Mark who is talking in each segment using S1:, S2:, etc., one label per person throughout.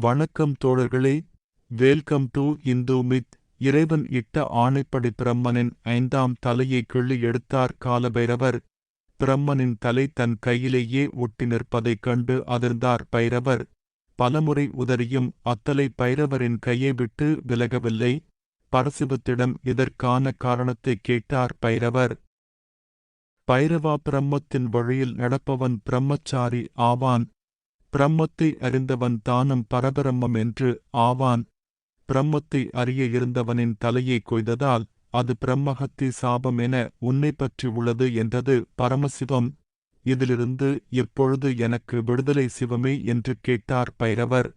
S1: வணக்கம் தோழர்களே. Welcome to Hindu myth இறைவன் இட்ட ஆணைப்படி பிரம்மனின் ஐந்தாம் தலையை கிள்ளி எடுத்தார் காலபைரவர். பிரம்மனின் தலை தன் கையிலேயே ஒட்டி நிற்பதைக் கண்டு அதிர்ந்தார் பைரவர். பலமுறை உதறியும் அத்தலை பைரவரின் கையை விட்டு விலகவில்லை. பரசிவத்திடம் இதற்கான காரணத்தைக் கேட்டார் பைரவர். பைரவா பிரம்மத்தின் வழியில் நடப்பவன் பிரம்மச்சாரி ஆவான். பிரம்மத்தை அறிந்தவன் தானும் பரபிரம்மம் என்று ஆவான். பிரம்மத்தை அறிய இருந்தவனின் தலையை கொய்ததால் அது பிரம்மஹத்தி சாபம் என உன்னை பற்றி உள்ளது என்றது பரமசிவம். இதிலிருந்து எப்பொழுது எனக்கு விடுதலை சிவமே என்று கேட்டார் பைரவர்.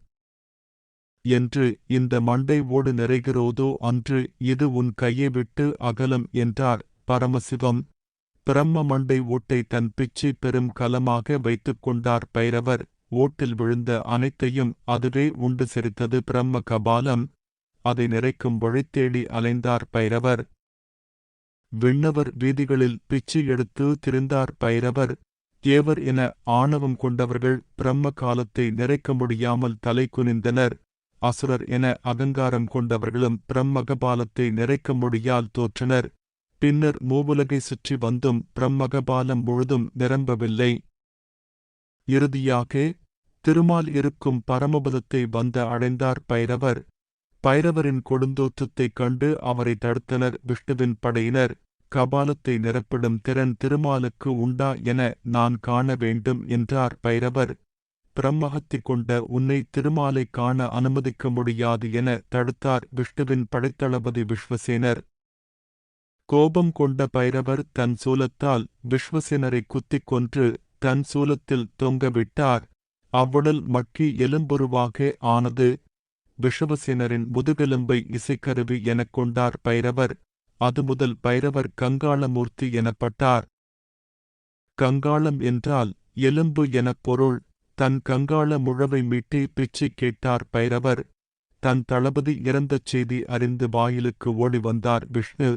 S1: என்று இந்த மண்டை ஓடு நிறைகிறோதோ அன்று இது உன் கையை விட்டு அகலம் என்றார் பரமசிவம். பிரம்ம மண்டை ஓட்டை தன் பிச்சை பெரும் கலமாக வைத்துக் கொண்டார் பைரவர். ஓட்டில் விழுந்த அனைத்தையும் அதுவே உண்டு செரித்தது பிரம்ம கபாலம். அதை நிறைக்கும் வழித்தேடி அலைந்தார் பைரவர். விண்ணவர் வீதிகளில் பிச்சு எடுத்து திரிந்தார் பைரவர். தேவர் என ஆணவம் கொண்டவர்கள் பிரம்ம காலத்தை நிறைக்க முடியாமல் தலை குனிந்தனர். அசுரர் என அகங்காரம் கொண்டவர்களும் பிரம்மகபாலத்தை நிறைக்க முடியால் தோற்றனர். பின்னர் மூவுலகை சுற்றி வந்தும் பிரம்மகபாலம் முழுதும் நிரம்பவில்லை. இறுதியாக திருமால் இருக்கும் பரமபதத்தை வந்த அடைந்தார் பைரவர். பைரவரின் கொடுந்தோற்றத்தைக் கண்டு அவரை தடுத்தனர். விஷ்ணுவின் படையினர் கபாலத்தை நிரப்பிடும் திறன் திருமாலுக்கு உண்டா என நான் காண வேண்டும் என்றார் பைரவர். பிரம்மஹத்தி கொண்ட உன்னை திருமாலை காண அனுமதிக்க முடியாது என தடுத்தார் விஷ்ணுவின் படைத்தளபதி விஸ்வசேனர். கோபம் கொண்ட பைரவர் தன் சூலத்தால் விஸ்வசேனரை குத்திக் கொன்று தன் சூலத்தில் தொங்கவிட்டார் அவ்வுடல் மக்கி எலும்புருவாக ஆனது. விஷவசேனரின் முதுகெலும்பை இசைக்கருவி எனக் கொண்டார் பைரவர். அது முதல் பைரவர் கங்காளமூர்த்தி எனப்பட்டார். கங்காளம் என்றால் எலும்பு எனப் பொருள். தன் கங்காள முழவை மீட்டி பிச்சை கேட்டார் பைரவர். தன் தளபதி இறந்த செய்தி அறிந்து வாயிலுக்கு ஓடி வந்தார் விஷ்ணு.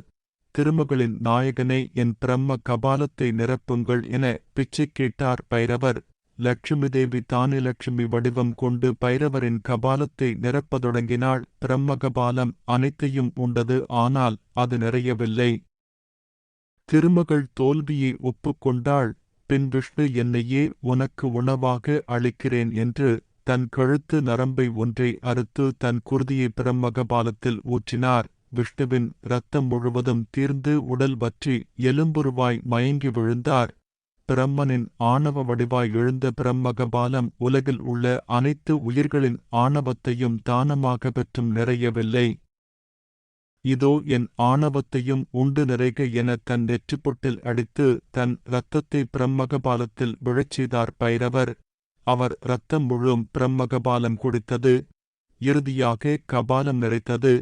S1: திருமகளின் நாயகனே என் பிரம்ம கபாலத்தை நிரப்புங்கள் என பிச்சை கேட்டார் பைரவர். லட்சுமி தேவி தானே லட்சுமி வடிவம் கொண்டு பைரவரின் கபாலத்தை நிரப்பத் தொடங்கினாள். பிரம்மகபாலம் அனைத்தையும் உண்டது ஆனால் அது நிறையவில்லை. திருமகள் தோல்வியை ஒப்புக்கொண்டாள் பின் விஷ்ணு என்னையே உனக்கு உணவாக அளிக்கிறேன் என்று தன் கழுத்து நரம்பை ஒன்றை அறுத்து தன் குருதியை பிரம்மகபாலத்தில் ஊற்றினார். விஷ்ணுவின் இரத்தம் முழுவதும் தீர்ந்து உடல் வற்றி எலும்புருவாய் மயங்கி விழுந்தார். பிரம்மனின் ஆணவ வடிவாய் எழுந்த பிரம்மகபாலம் உலகில் உள்ள அனைத்து உயிர்களின் ஆணவத்தையும் தானமாக பெற்றும் நிறையவில்லை. இதோ என் ஆணவத்தையும் உண்டு நிறைக என தன் நெற்றிப்பொட்டில் அடித்து தன் இரத்தத்தை பிரம்மகபாலத்தில் விழச்செய்தார் பைரவர். அவர் இரத்தம் முழும் பிரம்மகபாலம் குடித்தது. இறுதியாக கபாலம் நிறைத்தது.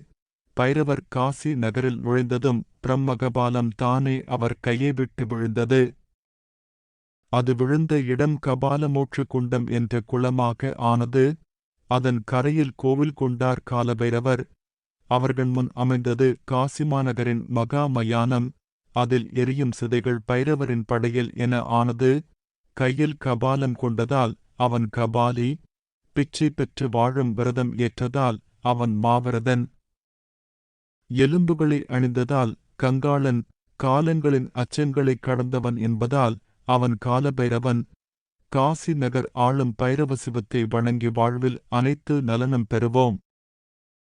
S1: பைரவர் காசி நகரில் நுழைந்ததும் பிரம்மகபாலம் தானே அவர் கையை விட்டு விழுந்தது. அது விழுந்த இடம் கபாலமோட்ச குண்டம் என்ற குளமாக ஆனது. அதன் கரையில் கோவில் கொண்டார் காலபைரவர். அவர்கள் முன் அமைந்தது காசிமாநகரின் மகா மயானம். அதில் எரியும் சிதைகள் பைரவரின் படையில் என ஆனது. கையில் கபாலம் கொண்டதால் அவன் கபாலி. பிச்சை பெற்று வாழும் விரதம் ஏற்றதால் அவன் மாவிரதன். எலும்புகளை அணிந்ததால் கங்காளன். காலங்களின் அச்சங்களைக் கடந்தவன் என்பதால் அவன் காலபைரவன். காசி நகர் ஆளும் பைரவ சிவத்தை வணங்கி வாழ்வில் அனைத்து நலனும் பெறுவோம்.